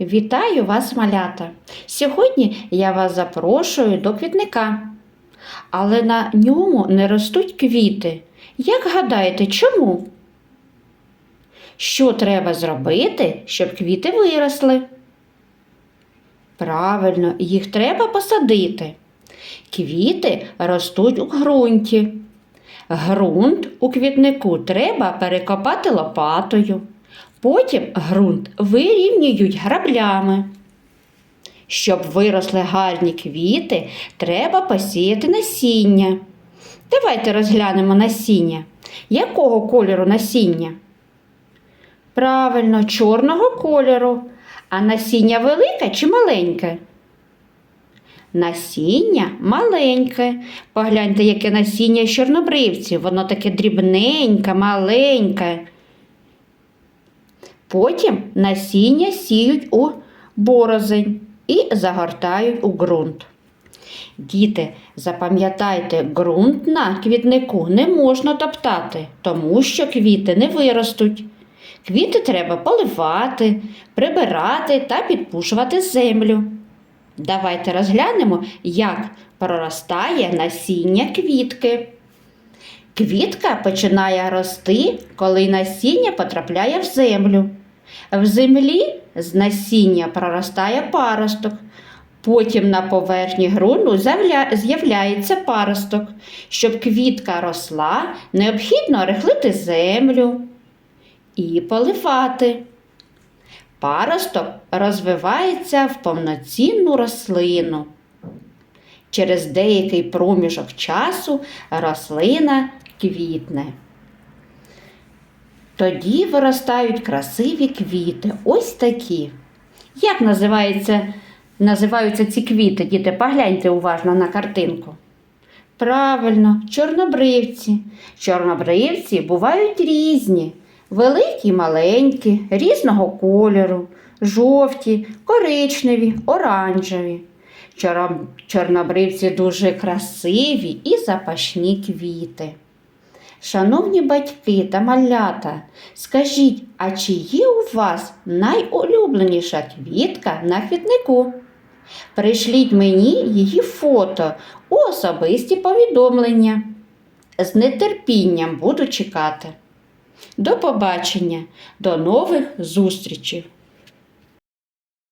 Вітаю вас, малята! Сьогодні я вас запрошую до квітника, але на ньому не ростуть квіти. Як гадаєте, чому? Що треба зробити, щоб квіти виросли? Правильно, їх треба посадити. Квіти ростуть у ґрунті. Ґрунт у квітнику треба перекопати лопатою. Потім ґрунт вирівнюють граблями. Щоб виросли гарні квіти, треба посіяти насіння. Давайте розглянемо насіння. Якого кольору насіння? Правильно, чорного кольору. А насіння велике чи маленьке? Насіння маленьке. Погляньте, яке насіння з чорнобривців. Воно таке дрібненьке, маленьке. Потім насіння сіють у борозень і загортають у ґрунт. Діти, запам'ятайте, ґрунт на квітнику не можна топтати, тому що квіти не виростуть. Квіти треба поливати, прибирати та підпушувати землю. Давайте розглянемо, як проростає насіння квітки. Квітка починає рости, коли насіння потрапляє в землю. В землі з насіння проростає паросток. Потім на поверхні ґрунту з'являється паросток. Щоб квітка росла, необхідно рихлити землю і поливати. Паросток розвивається в повноцінну рослину. Через деякий проміжок часу рослина квітне. Тоді виростають красиві квіти, ось такі. Як називається, називаються ці квіти, діти? Погляньте уважно на картинку. Правильно, чорнобривці. Чорнобривці бувають різні, великі маленькі, різного кольору, жовті, коричневі, оранжеві. Чорнобривці дуже красиві і запашні квіти. Шановні батьки та малята, скажіть, а чи є у вас найулюбленіша квітка на квітнику? Прийшліть мені її фото у особисті повідомлення. З нетерпінням буду чекати. До побачення, до нових зустрічей!